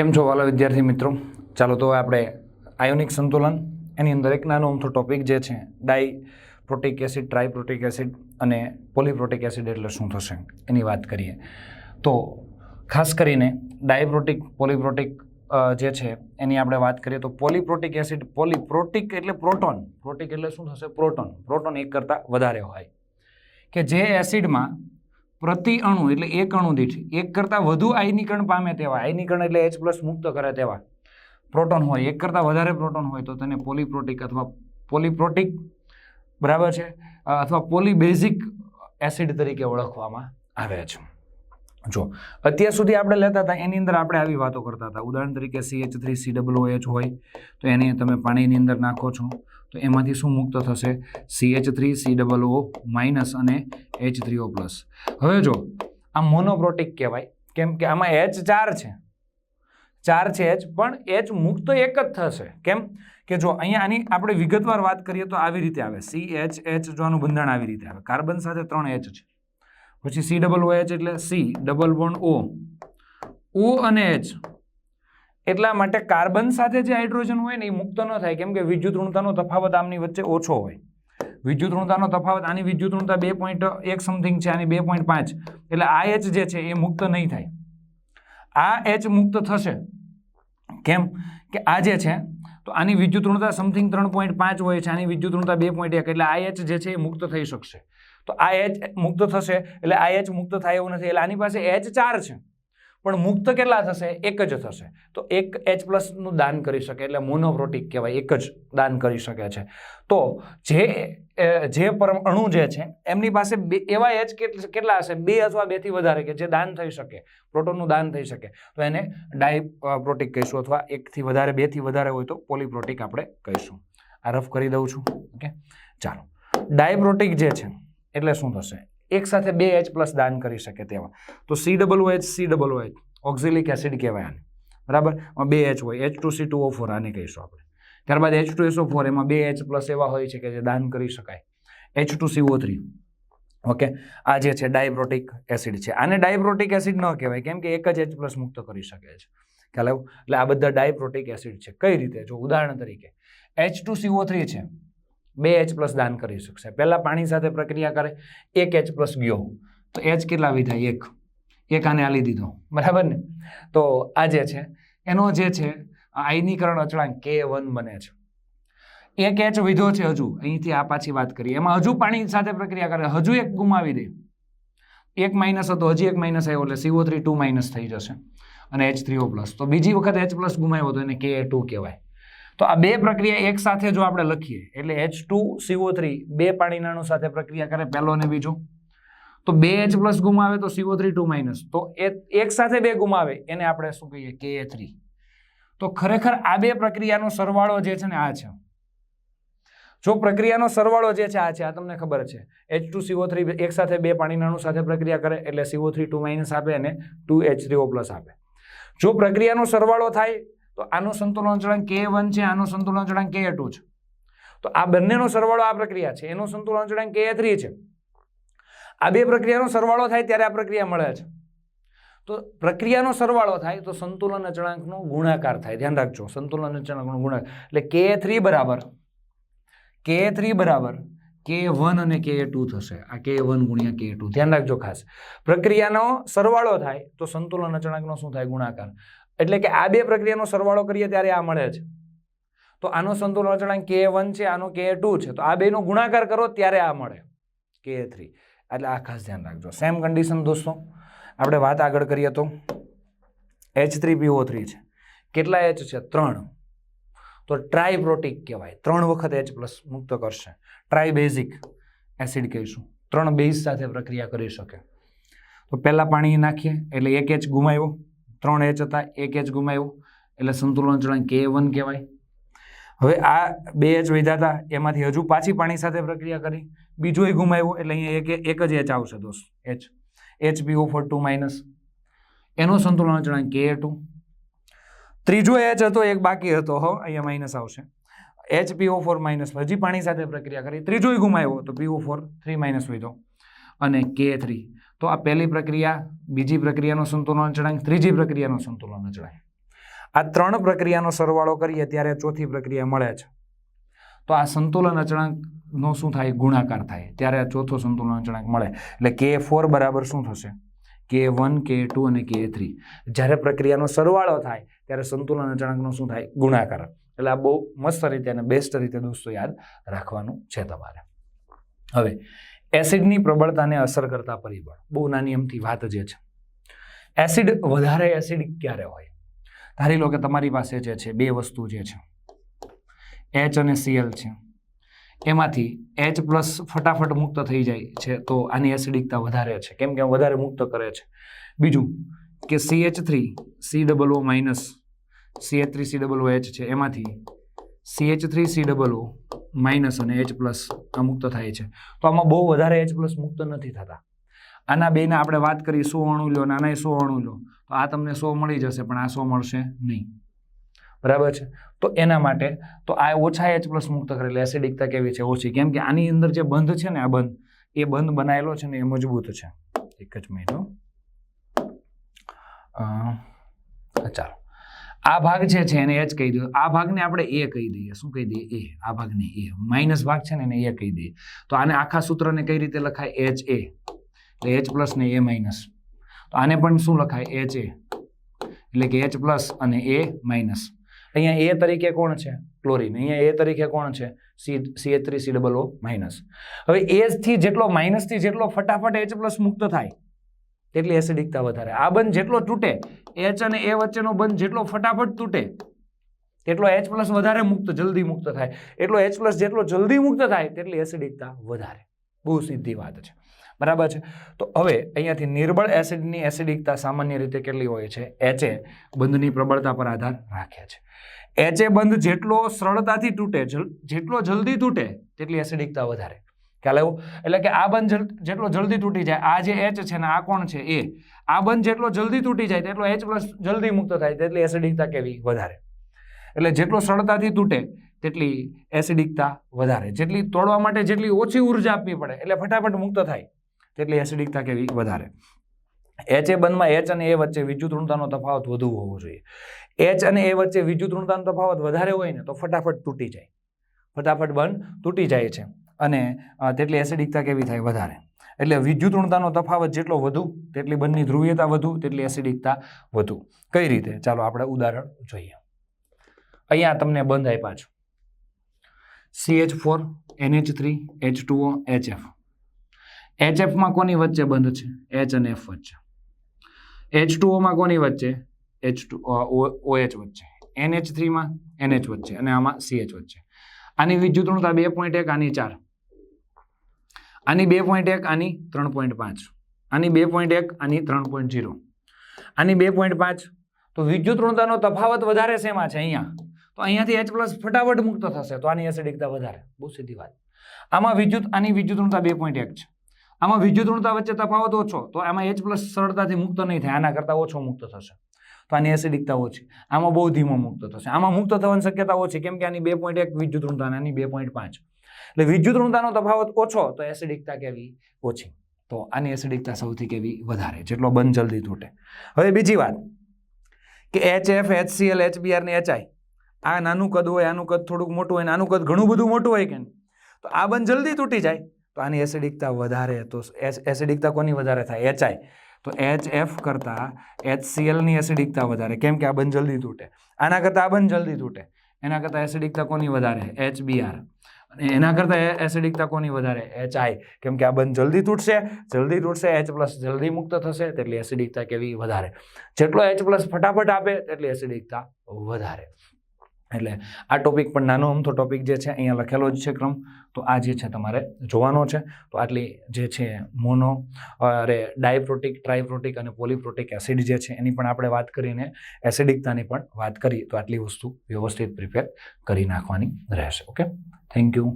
કેમ છો વાલા વિદ્યાર્થી મિત્રો? ચાલો તો આપણે આયોનિક સંતુલન. એની અંદર એક નાનો અમથો ટોપિક જે છે di protic acid triprotic acid અને પોલીપ્રોટિક એસિડ એટલે શું થશે? એની વાત કરીએ. તો ખાસ કરીને ડાયપ્રોટિક પોલીપ્રોટિક જે છે, એની આપણે વાત કરીએ તો પોલીપ્રોટિક એસિડ પોલીપ્રોટિક એટલે પ્રોટોન પ્રોટિક એટલે શું થશે? પ્રોટોન પ્રોટોન એક કરતાં વધારે હોય. કે જે એસિડમાં પ્રતિ અણુ, એટલે એક અણુ દીઠ, એક કરતાં વધુ આયનીકરણ પામે તેવા આયનીકરણ એટલે એચ પ્લસ મુક્ત કરે તેવા પ્રોટોન હોય, એક કરતાં વધારે પ્રોટોન હોય તો તેને પોલીપ્રોટિક અથવા પોલીપ્રોટિક બરાબર છે અથવા પોલીબેઝિક એસિડ તરીકે ઓળખવામાં આવે છે. જો, અત્યાર સુધી આપણે લેતા હતા, એની અંદર આપણે આવી વાતો કરતા હતા. ઉદાહરણ તરીકે C H three C double H હોય, તો એને તમે પાણીની અંદર નાખો છો, તો એમાંથી શું મુક્ત થશે? C H three C double O minus અને એચ થ્રી ઓ પ્લસ હવે જો, આ મોનોપ્રોટિક કહેવાય. કેમ કે આમાં એચ ચાર છે. ચાર છે એચ પણ એચ મુક્ત એક જ થશે. કેમ કે જો અહીંયા આની આપણે વિગતવાર વાત કરીએ તો આવી રીતે આવે. સી એચ એચ જો આનું બંધારણ આવી રીતે આવે. કાર્બન સાથે ત્રણ એચ છે. પછી સી ડબલ ઓ એચ એટલે C double one O O અને એચ એટલા માટે કાર્બન સાથે જે હાઇડ્રોજન હોય ને એ મુક્ત ન થાય. કેમ કે વિદ્યુત ઋણતાનો તફાવત આમની વચ્ચે ઓછો હોય. વિદ્યુત ઋણતાનો તફાવત આની વિદ્યુત ઋણતા બે પોઈન્ટ એક સમથિંગ છે, આની બે પોઈન્ટ પાંચ. એટલે આ એચ જે છે એ મુક્ત નહીં થાય. આ એચ મુક્ત થશે. કેમ કે આ જે છે, તો આની વિદ્યુત ઋણતા સમથિંગ ત્રણ પોઈન્ટ પાંચ હોય છે, આની વિદ્યુત ઋણતા બે પોઈન્ટ એક. એટલે આ એચ જે છે એ મુક્ત થઈ શકશે. તો આ એચ મુક્ત થશે એટલે આ એચ મુક્ત થાય એવું નથી. એટલે આની પાસે એચ ચાર છે. પણ મુક્ત કેટલા થશે? એક જ થશે. તો એક એચ પ્લસનું દાન કરી શકે એટલે મોનોપ્રોટિક કહેવાય. એક જ દાન કરી શકે છે. તો જે જે પરમ અણુ જે છે, એમની પાસે બે, એવા એચ કેટલા હશે? બે અથવા બેથી વધારે કે જે દાન થઈ શકે. પ્રોટોનનું દાન થઈ શકે. તો એને ડાય પ્રોટિક કહીશું અથવા એકથી વધારે બેથી વધારે હોય તો પોલીપ્રોટિક આપણે કહીશું. આ રફ કરી દઉં છું. ઓકે? ચાલો. ડાયપ્રોટિક જે છે એટલે શું થશે? એક સાથે બે એચ પ્લસ દાન કરી શકે તેવા તો C double H C double H oxalic acid કહેવાય આને. બરાબર? બે એચ હોય. H two C two O four આને કહીશું આપણે. ત્યારબાદ એચ ટુ એસઓ ફોર એમાં બે એચ પ્લસ એવા હોય છે કે જે દાન કરી શકાય. H two CO three okay? આ જે છે, ડાયબ્રોટિક એસિડ છે. આને ડાયબ્રોટિક એસિડ ન કહેવાય, કેમ કે એક જ એચ પ્લસ મુક્ત કરી શકે છે. ખ્યાલ આવ્યો? એટલે આ બધા ડાયપ્રોટિક એસિડ છે. કઈ રીતે? જો ઉદાહરણ તરીકે એચ ટુ સીઓ થ્રી છે. બે એચ પ્લસ દાન કરી શકશે. પહેલાં પાણી સાથે પ્રક્રિયા કરે, એક એચ પ્લસ ગયો. તો એચ કેટલા આવી થાય એક. એક આને આલી દીધો. બરાબર ને? તો આ જે છે, એનો જે છે આયનીકરણ અચળાંક કે વન બને છે. એક એચ વિધો છે હજુ. અહીંથી આ પાછી વાત કરીએ. એમાં હજુ પાણી સાથે પ્રક્રિયા કરે. હજુ એક ગુમાવી દે. એક માઇનસ હતો, હજી એક માઇનસ આવ્યો, એટલે સીઓ થ્રી ટુ માઇનસ થઈ જશે. અને એચ થ્રી ઓ પ્લસ તો બીજી વખત એચ પ્લસ ગુમાવ્યો તો એને કે ટુ કહેવાય. તો આ બે પ્રક્રિયા એક સાથે જો આપણે લખીએ, એટલે એચ ટુ સીઓ થ્રી બે પાણીના અણુ સાથે પ્રક્રિયા કરે, પહેલો અને બીજો. તો બે એચ પ્લસ ગુમાવે તો સીઓ થ્રી ટુ માઇનસ તો એક સાથે બે ગુમાવે, એને આપણે શું કહીએ? કે એ થ્રી તો ખરેખર આ બે પ્રક્રિયાનો સરવાળો જે છે ને આ છે. જો પ્રક્રિયાનો સરવાળો જે છે આ છે, આ તમને ખબર છે. એચ ટુ સીઓ થ્રી એક સાથે બે પાણીના અણુ સાથે પ્રક્રિયા કરે, એટલે સીઓ થ્રી ટુ માઇનસ આપે અને two H three O plus આપે. જો પ્રક્રિયાનો સરવાળો થાય તો આનું સંતુલન અચળાંક કે વન છે, આનું સંતુલન અચળાંક કે ટુ છે. તો આ બંનેનો સરવાળો આ પ્રક્રિયા છે. એનું સંતુલન અચળાંક કે થ્રી છે. આ બે પ્રક્રિયાનો સરવાળો થાય ત્યારે આ પ્રક્રિયા મળે છે. તો પ્રક્રિયાનો સરવાળો થાય તો સંતુલન અચળાંકનો ગુણાકાર થાય. ધ્યાન રાખજો, સંતુલન અચળાંકનો ગુણાકાર. એટલે કે થ્રી બરાબર. કે થ્રી બરાબર. કે વન અને કે ટુ થશે. આ કે વન ગુણ્યા કે ટુ ધ્યાન રાખજો ખાસ. પ્રક્રિયાનો સરવાળો થાય તો સંતુલન અચળાંકનો શું થાય? ગુણાકાર. એટલે કે આ બે પ્રક્રિયાનો સરવાળો કરીએ ત્યારે આ મળે છે. તો આનો સંતુલન અચળાંક કે વન છે, આનો કે ટુ છે. તો આ બેનો ગુણાકાર કરો ત્યારે આ મળે કે થ્રી એટલે આ ખાસ ધ્યાન રાખજો. સેમ કન્ડિશન દોસ્તો. આપણે વાત આગળ કરીએ તો એચ થ્રી પીઓ થ્રી છે. કેટલા એચ છે? ત્રણ. તો ટ્રાયપ્રોટિક કહેવાય. ત્રણ વખત એચ પ્લસ મુક્ત કરશે. ટ્રાયબેઝિક એસિડ કહીશું. ત્રણ બેઝ સાથે પ્રક્રિયા કરી શકે. તો પહેલાં પાણી નાખીએ. એટલે એક એચ ગુમાવ્યો. ત્રણ એચ હતા, એક એચ ગુમાવ્યો એટલે સંતુલન અચળાંક કે વન કહેવાય. હવે આ બે એચ વધ્યા હતા, એમાંથી હજુ પાછી પાણી સાથે પ્રક્રિયા કરી. બીજો એ ગુમાવ્યો એટલે અહીંયા એક એક જ એચ આવશે દોસ્ત H H PO four two minus એનો સંતુલન અચળાંક કે ટુ ત્રીજો એચ હતો, એક બાકી હતો, હો, અહીંયા માઇનસ આવશે. એચ પીઓ ફોર માઇનસ હજી પાણી સાથે પ્રક્રિયા કરી. ત્રીજો ગુમાવ્યો તો પીઓ ફોર થ્રી માઇનસ વધ્યો અને કે થ્રી તો આ પહેલી પ્રક્રિયા, બીજી પ્રક્રિયાનો સંતુલન અચળાંક ત્રીજી પ્રક્રિયાનો સંતુલન અચળાંક આ ત્રણ પ્રક્રિયાનો સરવાળો કરીએ ત્યારે ચોથી પ્રક્રિયા મળે છે. તો આ સંતુલન અચળાંકનો શું થાય? ગુણાકાર થાય. ત્યારે આ ચોથો સંતુલન અચળાંક મળે. એટલે કે ફોર બરાબર શું થશે? કે વન, કે ટુ અને કે થ્રી. જ્યારે પ્રક્રિયાનો સરવાળો થાય, ત્યારે સંતુલન અચળાંકનો શું થાય? ગુણાકાર. એટલે આ બહુ મસ્ત રીતે અને બેસ્ટ રીતે દોસ્તો યાદ રાખવાનું છે તમારે. હવે એસિડની પ્રબળતાને અસર કરતા પરિબળ. બહુ નાની અમથી વાત જે છે. એસિડ વધારે એસિડ ક્યારે હોય? ધારી લો કે તમારી પાસે જે છે, બે વસ્તુ જે છે. એચ અને સીએલ છે. એમાંથી એચ પ્લસ ફટાફટ મુક્ત થઈ જાય છે, તો આની એસિડિકતા વધારે છે. કેમ કે વધારે મુક્ત કરે છે. બીજું કે C H three C double O minus C H three C double O H છે. એમાંથી C H three C double O minus અને એચ પ્લસ આ મુક્ત થાય છે. તો આમાં બહુ વધારે એચ પ્લસ મુક્ત નથી થતા. આના બેને આપણે વાત કરી સો અણુ લો અને આના સો અણુ લો તો આ તમને સો મળી જશે, પણ આ સો મળશે નહીં. બરાબર છે? તો એના માટે તો આ ઓછા એચ પ્લસ મુક્ત કરેલી એસિડિકતા કેવી છે? ઓછી. કેમ કે આની અંદર જે બંધ છે ને આ બંધ, એ બંધ બનાવેલો છે ને એ મજબૂત છે. એક જ મિનિટ. ચાલો. આ ભાગ જે છે એને એચ કહી દો આ ભાગને આપણે એ કહી દઈએ. શું કહી દઈએ? એ. આ ભાગને એ. માઇનસ ભાગ છે ને એને એ કહી દઈએ. તો આને આખા સૂત્રને કઈ રીતે લખાય? H A. એટલે એચ પ્લસ ને એ માઇનસ. તો આને પણ શું લખાય? H A. એટલે કે એચ પ્લસ અને એ માઇનસ. અહીંયા એ તરીકે કોણ છે? ક્લોરીન. અહીંયા એ તરીકે કોણ છે? C C H three, C double O minus. હવે એચથી જેટલો માઇનસથી જેટલો ફટાફટ એચ પ્લસ મુક્ત થાય તેટલી એસિડિકતા વધારે? આ બંધ જેટલો તૂટે એચ અને એ વચ્ચેનો બંધ જેટલો ફટાફટ તૂટે, તેટલો એચ પ્લસ વધારે મુક્ત, જલ્દી મુક્ત થાય. એટલો એચ પ્લસ જેટલો જલ્દી મુક્ત થાય, તેટલી એસિડિકતા વધારે. બહુ સીધી વાત છે. બરાબર છે? તો હવે અહીંયાથી નિર્બળ એસિડની એસિડિકતા સામાન્ય રીતે કેટલી હોય છે? એચએ બંધની પ્રબળતા પર આધાર રાખે છે. એચએ બંધ જેટલો સરળતાથી તૂટે જેટલો જલ્દી તૂટે, તેટલી એસિડિકતા વધારે. ખ્યાલ આવ્યો? એટલે કે આ બંધ જેટલો જલ્દી તૂટી જાય, આ જે એચ છે ને, આ કોણ છે? એ આ બંધ જેટલો જલ્દી તૂટી જાય, તેટલો એચ પ્લસ જલ્દી મુક્ત થાય, તેટલી એસિડિકતા કેવી? વધારે. એટલે જેટલો સરળતાથી તૂટે, તેટલી એસિડિકતા વધારે. જેટલી તોડવા માટે જેટલી ઓછી ઊર્જા આપવી પડે, એટલે ફટાફટ મુક્ત થાય, તેટલી એસિડિકતા કેવી? વધારે. એચ એ બંધમાં એચ અને એ વચ્ચે વિદ્યુત ઋણતાનો તફાવત વધુ હોવો જોઈએ. એચ અને એ વચ્ચે વિદ્યુત ઋણતાનો તફાવત વધારે હોય ને, તો ફટાફટ તૂટી જાય. ફટાફટ બંધ તૂટી જાય છે. અને તેટલી એસિડિકતા કેવી થાય વધારે? એટલે વિદ્યુત ઋણતાનો તફાવત જેટલો વધુ, તેટલી બંધની ધ્રુવીયતા વધુ, તેટલી એસિડિકતા વધુ. કઈ રીતે? ચાલો આપણે ઉદાહરણ જોઈએ. અહીંયા તમને બંધ આપ્યા છું. C H four NH three H two O H F H એફમાં કોની વચ્ચે બંધ છે? એચ અને એફ વચ્ચે. એચ ટુઓમાં કોની વચ્ચે? એચ ટુ ઓ એચ વચ્ચે. એનએચ થ્રીમાં એનએચ વચ્ચે અને આમાં સીએચ વચ્ચે. આની વિદ્યુત ઋણતા બે પોઈન્ટ એક, આની ચાર. આની બે પોઈન્ટ એક, આની ત્રણ પોઈન્ટ પાંચ. આની બે પોઈન્ટ એક, આની ત્રણ પોઈન્ટ ઝીરો આની બે પોઈન્ટ પાંચ, તો વિદ્યુત ઋણતાનો તફાવત વધારે શેમાં છે અહીંયા? તો અહીંયાથી એચ પ્લસ ફટાફટ મુક્ત થશે, તો આની એસિડિકતા વધારે. બહુ સીધી વાત. આમાં વિદ્યુત, આની વિદ્યુત ઋણતા બે પોઈન્ટ એક છે. આમાં વિદ્યુત ઋણતા વચ્ચે તફાવત ઓછો, તો આમાં એચ પ્લસ સરળતાથી મુક્ત નહીં થાય, આના કરતાં ઓછો મુક્ત થશે. તો આની એસિડિકતા ઓછી. આમાં બહુ ધીમો મુક્ત થશે. આમાં મુક્ત થવાની શક્યતા ઓછી. કેમ કે આની બે પોઈન્ટ એક વિદ્યુત ઋણતા આની બે પોઈન્ટ પાંચ. એટલે વિદ્યુત ઋણતાનો તફાવત ઓછો, તો એસિડિકતા કેવી? ઓછી. તો આની એસિડિકતા સૌથી કેવી? વધારે. જેટલો બંધ જલ્દી તૂટે. હવે બીજી વાત. કે H F HCl C L H B R ને એચઆઈ આ નાનું કદ હોય, આનું કદ થોડુંક મોટું હોય, આનું કદ ઘણું બધું મોટું હોય કે તો આ બંધ જલ્દી તૂટી જાય. તો આની એસિડિકતા વધારે, તો એસિડિકતા કોની વધારે થાય? એચઆઈ તો એચ એફ કરતાં એચસીએલની એસિડિકતા વધારે. કેમ કે આ બંધ જલ્દી તૂટે. આના કરતાં આ બંધ જલ્દી તૂટે. એના કરતાં એસિડિકતા કોની વધારે? એચ બીઆર અને એના કરતાં એસિડિકતા કોની વધારે? એચ આઈ કેમ કે આ બંધ જલ્દી તૂટશે. જલ્દી તૂટશે એચ પ્લસ જલ્દી મુક્ત થશે, તેટલી એસિડિકતા કેવી વધારે? જેટલો એચ પ્લસ ફટાફટ આપે, તેટલી એસિડિકતા વધારે. એટલે આ ટોપિક પણ નાનો અમથો ટોપિક જે છે, અહીંયા લખેલો જ છે ક્રમ. તો આ જે છે તમારે જોવાનો છે. તો આટલી જે છે મોનો, અરે ડાયપ્રોટિક, ટ્રાયપ્રોટિક અને પોલીપ્રોટિક એસિડ જે છે, એની પણ આપણે વાત કરીને એસિડિકતાની પણ વાત કરી. તો આટલી વસ્તુ વ્યવસ્થિત પ્રિપેર કરી નાખવાની રહેશે. Okay thank you